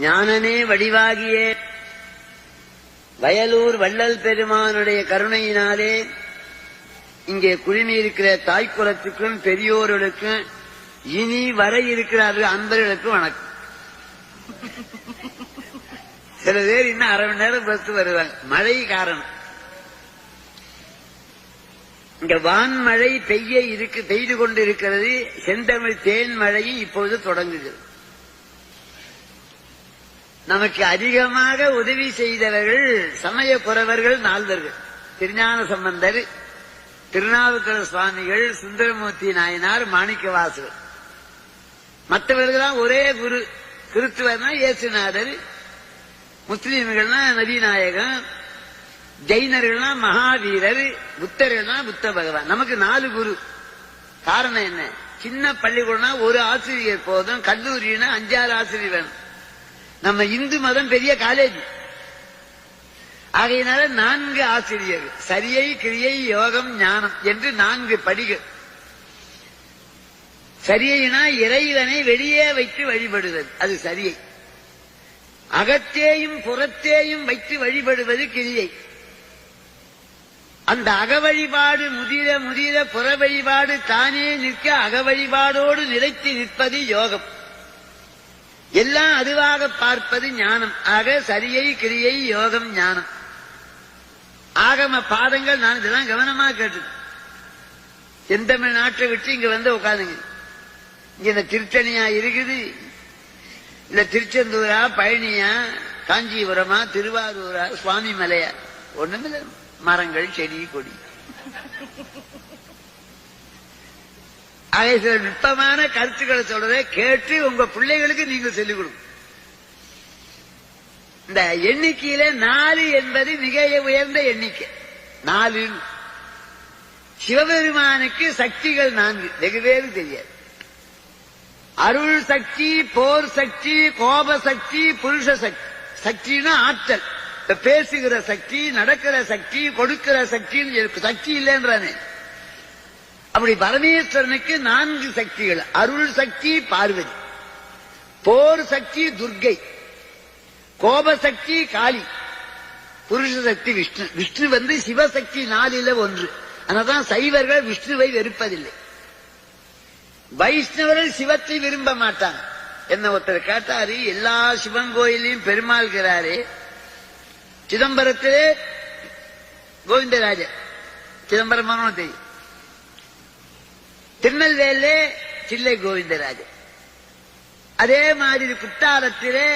ஞானனே வடிவாகிய. வயலூர் வள்ளல் பெருமானுடைய கருணையினாலே இங்கே குழுமியிருக்கிற தாய்க்குலத்துக்கும் பெரியோர்களுக்கும் இனி வர இருக்கிறார்கள் அன்பர்களுக்கும் வணக்கம். சில பேர் இன்னும் அரை மணி நேரம் பத்து வருவாங்க. மழை காரணம். இங்க வான்மழை பெய்ய இருக்கு பெய்து கொண்டிருக்கிறது. செந்தமிழ் தேன் மழையும் இப்பொழுது தொடங்குகிறது. நமக்கு அதிகமாக உதவி செய்தவர்கள் சமய குறவர்கள் நால்வர்கள். திருஞான சம்பந்தர் திருநாவுக்கர சுவாமிகள் சுந்தரமூர்த்தி நாயனார் மாணிக்கவாசகர். மற்றவர்கள்லாம் ஒரே குரு. கிறிஸ்துவர்னா இயேசுநாதர் முஸ்லீம்கள்னா நதிநாயகம் ஜெயினர்கள்னா மகாவீரர் புத்தர்கள்னா புத்த பகவான். நமக்கு நாலு குரு. காரணம் என்ன? சின்ன பள்ளிக்கூடம்னா ஒரு ஆசிரியர் போதும் கல்லூரினா அஞ்சாறு ஆசிரியர் வேணும். நம்ம இந்து மதம் பெரிய காலேஜ் ஆகையினால நான்கு ஆசிரியர் சரியை கிரியை யோகம் ஞானம் என்று நான்கு படிகள். சரியைனா இறைவனை வெளியே வைத்து வழிபடுவது அது சரியை. அகத்தேயும் புறத்தேயும் வைத்து வழிபடுவது கிரியை. அந்த அக வழிபாடு முதிர முதிர புற வழிபாடு தானே நிற்க அக வழிபாடோடு நிலைத்து நிற்பது யோகம். எல்லாம் அதுவாக பார்ப்பது ஞானம். ஆக சரியை கிரியை யோகம் ஞானம். ஆகம பாதங்கள் நான் இதெல்லாம் கவனமா கேட்டு எந்த நாட்டை விட்டு இங்க வந்து உட்காந்துங்க இங்க இந்த திருத்தணியா இருக்குது. இல்ல திருச்செந்தூரா பழனியா காஞ்சிபுரமா திருவாரூரா சுவாமி மலையா ஒண்ணுமில்ல. மரங்கள் செடி கொடி. ஆக சில நுட்பமான கருத்துக்களை சொல்றதை கேட்டு உங்க பிள்ளைகளுக்கு நீங்க சொல்லிக் கொடுங்க. இந்த எண்ணிக்கையில நாலு என்பது மிக உயர்ந்த எண்ணிக்கை. நாலு. சிவபெருமானுக்கு சக்திகள் நான்கு. வெகு பேரு தெரியாது. அருள் சக்தி போர் சக்தி கோப சக்தி புருஷ சக்தி. சக்தினா ஆற்றல். பேசுகிற சக்தி நடக்கிற சக்தி கொடுக்கிற சக்தின்னு சக்தி இல்லைன்றானே. அப்படி பரமேஸ்வரனுக்கு நான்கு சக்திகள். அருள் சக்தி பார்வதி. போர் சக்தி துர்கை கோப சக்தி காளி. புருஷ சக்தி விஷ்ணு. விஷ்ணு வந்து சிவசக்தி நாலில ஒன்று. அதனால்தான் சைவர்கள் விஷ்ணுவை வெறுப்பதில்லை. வைஷ்ணவர்கள் சிவத்தை விரும்ப மாட்டாங்க. என்ன ஒருத்தர் கேட்டாரு எல்லா சிவன் கோயிலையும் பெருமாள்கிறாரு. சிதம்பரத்திலே கோவிந்தராஜர். சிதம்பரம் தெரியும். திருநெல்வேலி சில்லை கோவிந்தராஜ் அதே மாதிரி குற்றாலத்திலே